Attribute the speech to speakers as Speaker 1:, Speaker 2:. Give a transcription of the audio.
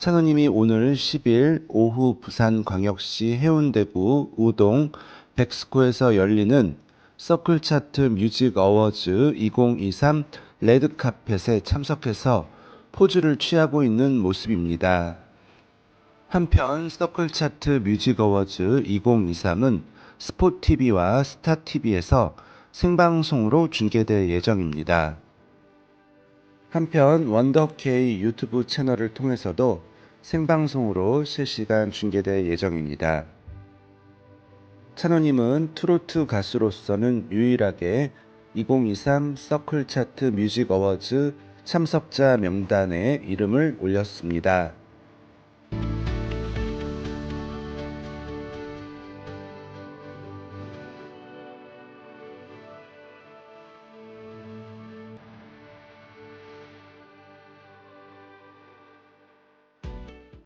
Speaker 1: 찬호님이 오늘 10일 오후 부산광역시 해운대구 우동 백스코에서 열리는 서클 차트 뮤직 어워즈 2023 레드카펫에 참석해서 포즈를 취하고 있는 모습입니다. 한편 서클 차트 뮤직 어워즈 2023은 스포TV와 스타TV에서 생방송으로 중계될 예정입니다. 한편 원더케이 유튜브 채널을 통해서도 생방송으로 실시간 중계될 예정입니다. 찬호님은 트로트 가수로서는 유일하게 2023 서클 차트 뮤직 어워즈 참석자 명단에 이름을 올렸습니다.